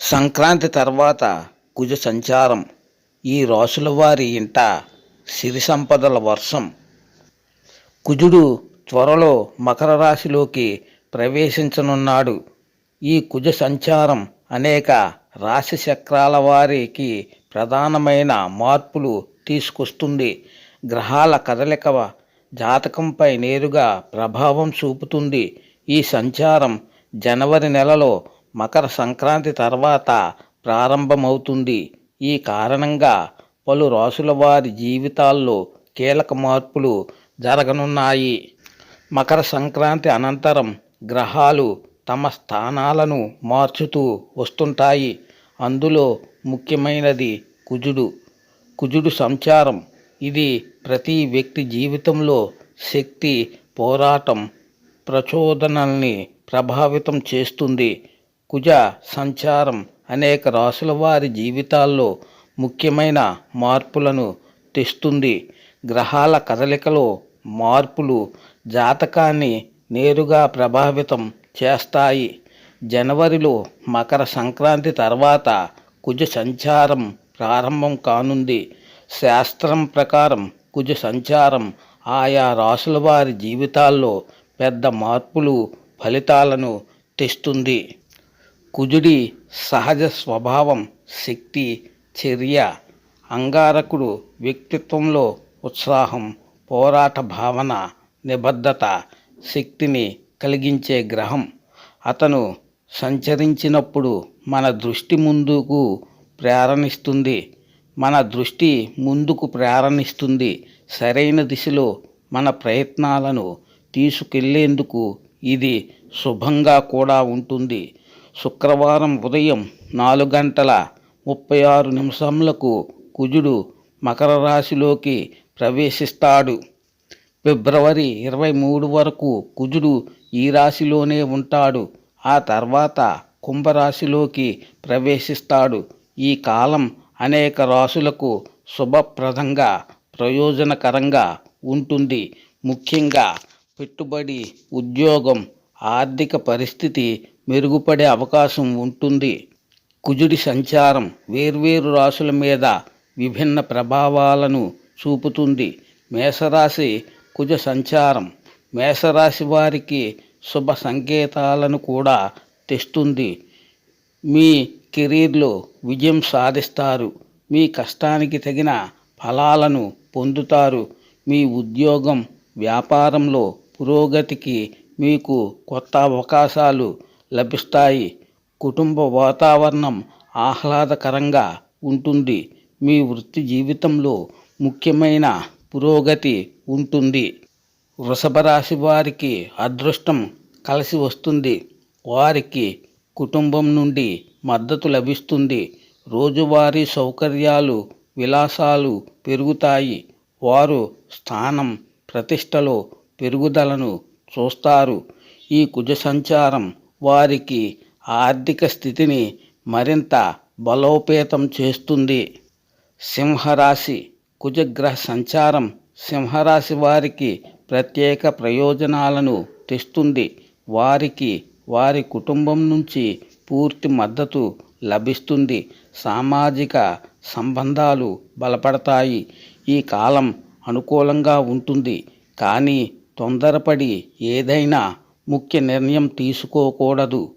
సంక్రాంతి తర్వాత కుజ సంచారం. ఈ రాసుల వారి ఇంట సిరి సంపదల వర్షం. కుజుడు త్వరలో మకర రాశిలోకి ప్రవేశించనున్నాడు. ఈ కుజ సంచారం అనేక రాశి చక్రాల వారికి ప్రధానమైన మార్పులు తీసుకొస్తుంది. గ్రహాల కదలిక జాతకంపై నేరుగా ప్రభావం చూపుతుంది. ఈ సంచారం జనవరి నెలలో మకర సంక్రాంతి తర్వాత ప్రారంభమవుతుంది. ఈ కారణంగా పలు రాసుల వారి జీవితాల్లో కీలక మార్పులు జరగనున్నాయి. మకర సంక్రాంతి అనంతరం గ్రహాలు తమ స్థానాలను మార్చుతూ వస్తుంటాయి. అందులో ముఖ్యమైనది కుజుడు. కుజుడు సంచారం. ఇది ప్రతి వ్యక్తి జీవితంలో శక్తి పోరాటం ప్రచోదనల్ని ప్రభావితం చేస్తుంది. కుజ సంచారం అనేక రాసుల వారి జీవితాల్లో ముఖ్యమైన మార్పులను తెస్తుంది. గ్రహాల కదలికలో మార్పులు జాతకాన్ని నేరుగా ప్రభావితం చేస్తాయి. జనవరిలో మకర సంక్రాంతి తర్వాత కుజ సంచారం ప్రారంభం కానుంది. శాస్త్రం ప్రకారం కుజ సంచారం ఆయా రాసుల వారి జీవితాల్లో పెద్ద మార్పులు ఫలితాలను తెస్తుంది. కుజుడి సహజ స్వభావం శక్తి చర్య అంగారకుడు వ్యక్తిత్వంలో ఉత్సాహం పోరాట భావన నిబద్ధత శక్తిని కలిగించే గ్రహం. అతను సంచరించినప్పుడు మన దృష్టి ముందుకు ప్రేరణిస్తుంది. మన దృష్టి ముందుకు ప్రేరణిస్తుంది. సరైన దిశలో మన ప్రయత్నాలను తీసుకెళ్ళేందుకు ఇది శుభంగా కూడా ఉంటుంది. శుక్రవారం ఉదయం నాలుగు గంటల ముప్పై ఆరు నిమిషములకు కుజుడు మకర రాశిలోకి ప్రవేశిస్తాడు. ఫిబ్రవరి ఇరవై మూడు వరకు కుజుడు ఈ రాశిలోనే ఉంటాడు. ఆ తర్వాత కుంభరాశిలోకి ప్రవేశిస్తాడు. ఈ కాలం అనేక రాశులకు శుభప్రదంగా ప్రయోజనకరంగా ఉంటుంది. ముఖ్యంగా పెట్టుబడి ఉద్యోగం ఆర్థిక పరిస్థితి మెరుగుపడే అవకాశం ఉంటుంది. కుజుడి సంచారం వేర్వేరు రాశుల మీద విభిన్న ప్రభావాలను చూపుతుంది. మేషరాశి కుజ సంచారం మేషరాశి వారికి శుభ సంకేతాలను కూడా తెస్తుంది. మీ కెరీర్లో విజయం సాధిస్తారు. మీ కష్టానికి తగిన ఫలాలను పొందుతారు. మీ ఉద్యోగం వ్యాపారంలో పురోగతికి మీకు కొత్త అవకాశాలు లభిస్తాయి. కుటుంబ వాతావరణం ఆహ్లాదకరంగా ఉంటుంది. మీ వృత్తి జీవితంలో ముఖ్యమైన పురోగతి ఉంటుంది. వృషభ రాశి వారికి అదృష్టం కలిసి వస్తుంది. వారికి కుటుంబం నుండి మద్దతు లభిస్తుంది. రోజువారీ సౌకర్యాలు విలాసాలు పెరుగుతాయి. వారు స్థానం ప్రతిష్టలో పెరుగుదలను చూస్తారు. ఈ కుజ సంచారం వారికి ఆర్థిక స్థితిని మరింత బలోపేతం చేస్తుంది. సింహరాశి కుజగ్రహ సంచారం సింహరాశి వారికి ప్రత్యేక ప్రయోజనాలను తెస్తుంది. వారికి వారి కుటుంబం నుంచి పూర్తి మద్దతు లభిస్తుంది. సామాజిక సంబంధాలు బలపడతాయి. ఈ కాలం అనుకూలంగా ఉంటుంది. కానీ తొందరపడి ఏదైనా ముఖ్య నిర్ణయం తీసుకోకూడదు.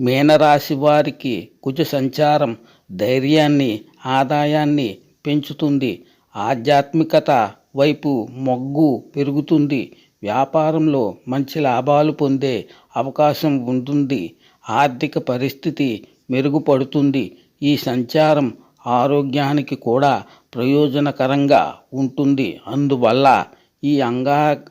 మీనరాశి వారికి కుజ సంచారం ధైర్యాన్ని ఆదాయాన్ని పెంచుతుంది. ఆధ్యాత్మికత వైపు మొగ్గు పెరుగుతుంది. వ్యాపారంలో మంచి లాభాలు పొందే అవకాశం ఉంటుంది. ఆర్థిక పరిస్థితి మెరుగుపడుతుంది. ఈ సంచారం ఆరోగ్యానికి కూడా ప్రయోజనకరంగా ఉంటుంది. అందువల్ల ఈ అంగా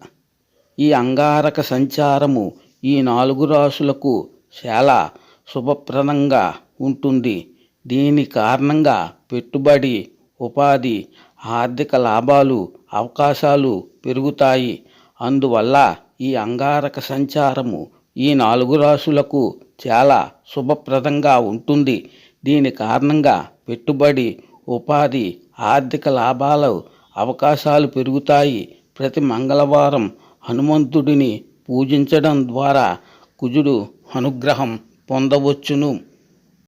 ఈ అంగారక సంచారము ఈ నాలుగు రాసులకు చాలా శుభప్రదంగా ఉంటుంది. దీని కారణంగా పెట్టుబడి ఉపాధి ఆర్థిక లాభాలు అవకాశాలు పెరుగుతాయి. అందువల్ల ఈ అంగారక సంచారము ఈ నాలుగు రాసులకు చాలా శుభప్రదంగా ఉంటుంది. దీని కారణంగా పెట్టుబడి ఉపాధి ఆర్థిక లాభాలు అవకాశాలు పెరుగుతాయి. ప్రతి మంగళవారం హనుమంతుడిని పూజించడం ద్వారా కుజుడు అనుగ్రహం పొందవచ్చును.